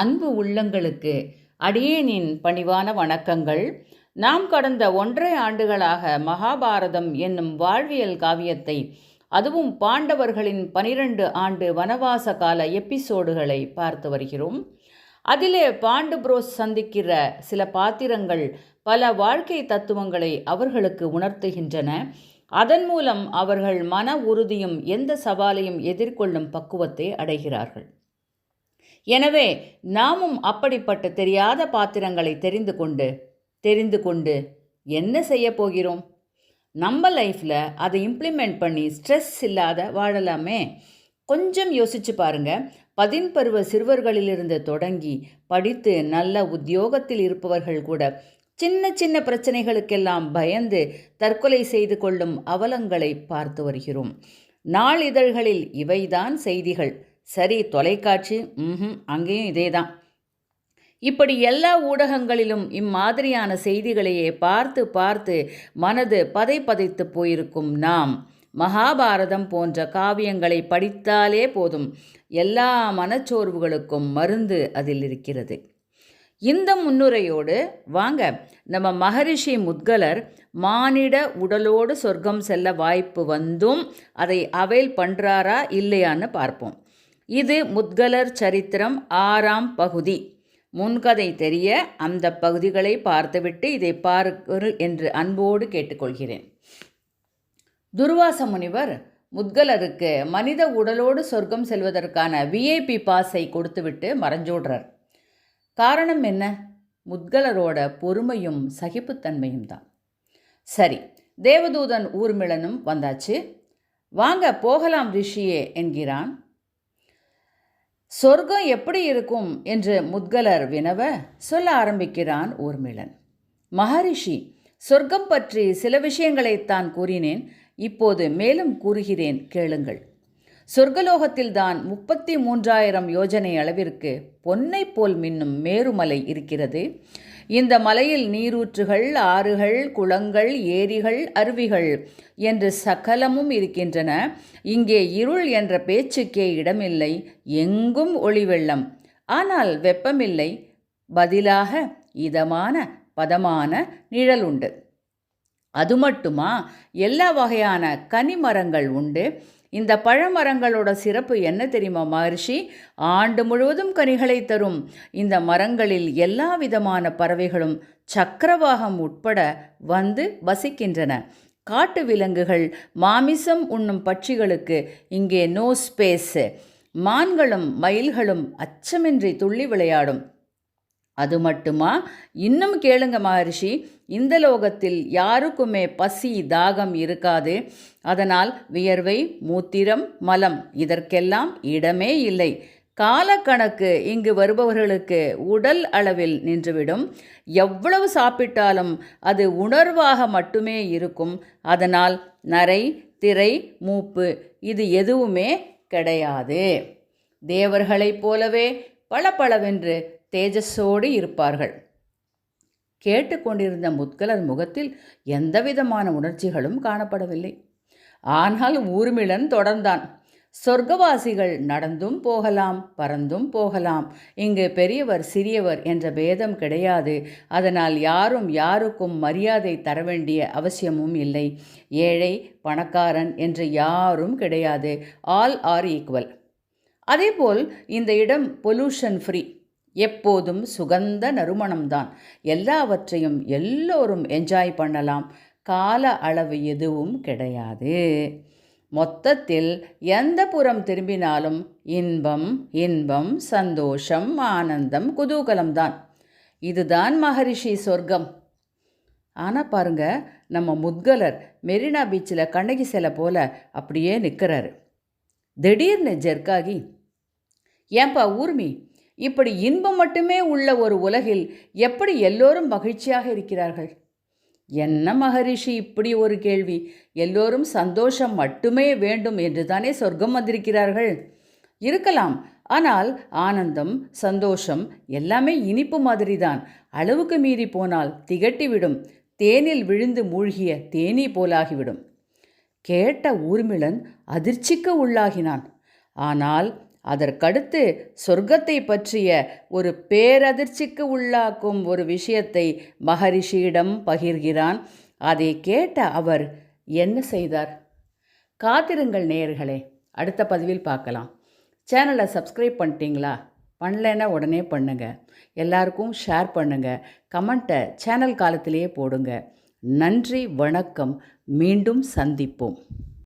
அன்பு உள்ளங்களுக்கு அடியேனின் பணிவான வணக்கங்கள். நாம் கடந்த ஒன்றரை ஆண்டுகளாக மகாபாரதம் என்னும் வாழ்வியல் காவியத்தை அதுவும் பாண்டவர்களின் பனிரெண்டு ஆண்டு வனவாச கால எபிசோடுகளை பார்த்து வருகிறோம். அதிலே பாண்டு புரோஸ் சந்திக்கிற சில பாத்திரங்கள் பல வாழ்க்கை தத்துவங்களை அவர்களுக்கு உணர்த்துகின்றன. அதன் மூலம் அவர்கள் மன உறுதியும் எந்த சவாலையும் எதிர்கொள்ளும் பக்குவத்தை அடைகிறார்கள். எனவே நாமும் அப்படிப்பட்ட தெரியாத பாத்திரங்களை தெரிந்து கொண்டு தெரிந்து கொண்டு என்ன செய்ய போகிறோம்? நம்ம லைஃப்பில் அதை இம்ப்ளிமெண்ட் பண்ணி ஸ்ட்ரெஸ் இல்லாத வாழலாமே? கொஞ்சம் யோசிச்சு பாருங்க. பதின்பருவ சிறுவர்களிலிருந்து தொடங்கி படித்து நல்ல உத்தியோகத்தில் இருப்பவர்கள் கூட சின்ன சின்ன பிரச்சனைகளுக்கெல்லாம் பயந்து தற்கொலை செய்து கொள்ளும் அவலங்களை பார்த்து வருகிறோம். நாளிதழ்களில் இவைதான் செய்திகள். சரி தொலைக்காட்சி ம் அங்கேயும் இதே தான் இப்படி எல்லா ஊடகங்களிலும் இம்மாதிரியான செய்திகளையே பார்த்து பார்த்து மனது பதை பதைத்து போயிருக்கும் நாம். மகாபாரதம் போன்ற காவியங்களை படித்தாலே போதும். எல்லா மனச்சோர்வுகளுக்கும் மருந்து அதில் இருக்கிறது. இந்த முன்னுரையோடு வாங்க நம்ம மகரிஷி முத்கலர் மானிட உடலோடு சொர்க்கம் செல்ல வாய்ப்பு வந்தும் அதை அவைல் பண்ணுறாரா இல்லையான்னு பார்ப்போம். இது முத்கலர் சரித்திரம் ஆறாம் பகுதி. முன்கதை தெரிய அந்த பகுதிகளை பார்த்துவிட்டு இதை பாருங்கள் என்று அன்போடு கேட்டுக்கொள்கிறேன். துர்வாச முனிவர் முத்கலருக்கு மனித உடலோடு சொர்க்கம் செல்வதற்கான விஐபி பாஸை கொடுத்துவிட்டு மறைஞ்சோடுறார். காரணம் என்ன? முத்கலரோட பொறுமையும் சகிப்புத்தன்மையும் தான் சரி தேவதூதன் ஊர்மிளனும் வந்தாச்சு. வாங்க போகலாம் ரிஷியே என்கிறான். சொர்க்கம் எப்படி இருக்கும் என்று முத்கலர் வினவ சொல்ல ஆரம்பிக்கிறான் ஊர்மிளன். மகரிஷி சொர்க்கம் பற்றி சில விஷயங்களைத்தான் கூறினேன் இப்போது மேலும் கூறுகிறேன் கேளுங்கள். சொர்க்கலோகத்தில்தான் முப்பத்தி மூன்றாயிரம் யோஜனை அளவிற்கு பொன்னை போல் மின்னும் மேருமலை இருக்கிறது. இந்த மலையில் நீரூற்றுகள் ஆறுகள் குளங்கள் ஏரிகள் அருவிகள் என்று சகலமும் இருக்கின்றன. இங்கே இருள் என்ற பேச்சுக்கே இடமில்லை எங்கும் ஒளி வெள்ளம் ஆனால் வெப்பமில்லை பதிலாக இதமான பதமான நிழல் உண்டு அது மட்டுமா எல்லா வகையான கனிமரங்கள் உண்டு. இந்த பழமரங்களோட சிறப்பு என்ன தெரியுமா மகர்ஷி? ஆண்டு முழுவதும் கனிகளை தரும். இந்த மரங்களில் எல்லா விதமான பறவைகளும் சக்கரவாகம் உட்பட வந்து வசிக்கின்றன. காட்டு விலங்குகள் மாமிசம் உண்ணும் பட்சிகளுக்கு இங்கே நோ ஸ்பேஸ் மான்களும் மயில்களும் அச்சமின்றி துள்ளி விளையாடும். அது மட்டுமா? இன்னும் கேளுங்க மகர்ஷி. இந்த லோகத்தில் யாருக்குமே பசி தாகம் இருக்காது. அதனால் வியர்வை மூத்திரம் மலம் இதற்கெல்லாம் இடமே இல்லை. காலக்கணக்கு இங்கு வருபவர்களுக்கு உடல் அளவில் நின்றுவிடும். எவ்வளவு சாப்பிட்டாலும் அது உணர்வாக மட்டுமே இருக்கும். அதனால் நரை திரை மூப்பு இது எதுவுமே கிடையாது. தேவர்களைப் போலவே பளபளவென்று தேஜஸோடு இருப்பார்கள். கேட்டுக்கொண்டிருந்த முத்கலர் முகத்தில் எந்தவிதமான உணர்ச்சிகளும் காணப்படவில்லை. ஆனால் ஊர்மிளன் தொடர்ந்தான். சொர்க்கவாசிகள் நடந்தும் போகலாம் பறந்தும் போகலாம். இங்கு பெரியவர் சிறியவர் என்ற பேதம் கிடையாது. அதனால் யாரும் யாருக்கும் மரியாதை தர வேண்டிய அவசியமும் இல்லை. ஏழை பணக்காரன் என்று யாரும் கிடையாது. ஆல் ஆர் ஈக்குவல் அதேபோல் இந்த இடம் பொல்யூஷன் ஃப்ரீ. எப்போதும் சுகந்த நறுமணம்தான். எல்லாவற்றையும் எல்லோரும் என்ஜாய் பண்ணலாம். கால அளவு எதுவும் கிடையாது. மொத்தத்தில் எந்த புறம் திரும்பினாலும் இன்பம் இன்பம் சந்தோஷம் ஆனந்தம் குதூகலம்தான். இதுதான் மகரிஷி சொர்க்கம். ஆனால் பாருங்க நம்ம முத்கலர் மெரினா பீச்சில் கண்ணகி சிலை போல அப்படியே நிற்கிறாரு திடீர்னு ஜெர்க்காகி ஏன்பா ஊர்மி இப்படி இன்பம் மட்டுமே உள்ள ஒரு உலகில் எப்படி எல்லோரும் மகிழ்ச்சியாக இருக்கிறார்கள்? என்ன மகரிஷி இப்படி ஒரு கேள்வி? எல்லோரும் சந்தோஷம் மட்டுமே வேண்டும் என்று தானே சொர்க்கம் வந்திருக்கிறார்கள்? இருக்கலாம். ஆனால் ஆனந்தம் சந்தோஷம் எல்லாமே இனிப்பு மாதிரி தான் அளவுக்கு மீறி போனால் திகட்டிவிடும். தேனில் விழுந்து மூழ்கிய தேனீ போலாகிவிடும். கேட்ட ஊர்மிளன் அதிர்ச்சிக்கு உள்ளாகினான். ஆனால் அதற்கடுத்து சொர்க்கத்தை பற்றிய ஒரு பேரதிர்ச்சிக்கு உள்ளாக்கும் ஒரு விஷயத்தை மகரிஷியிடம் பகிர்கிறான். அதை கேட்ட அவர் என்ன செய்தார்? காத்திருங்கள் நேயர்களே அடுத்த பதிவில் பார்க்கலாம். சேனலை சப்ஸ்கிரைப் பண்ணிட்டீங்களா? பண்ணலைன்னா உடனே பண்ணுங்க. எல்லாருக்கும் ஷேர் பண்ணுங்க. கமெண்ட்டை சேனல் காலத்திலேயே போடுங்க. நன்றி வணக்கம். மீண்டும் சந்திப்போம்.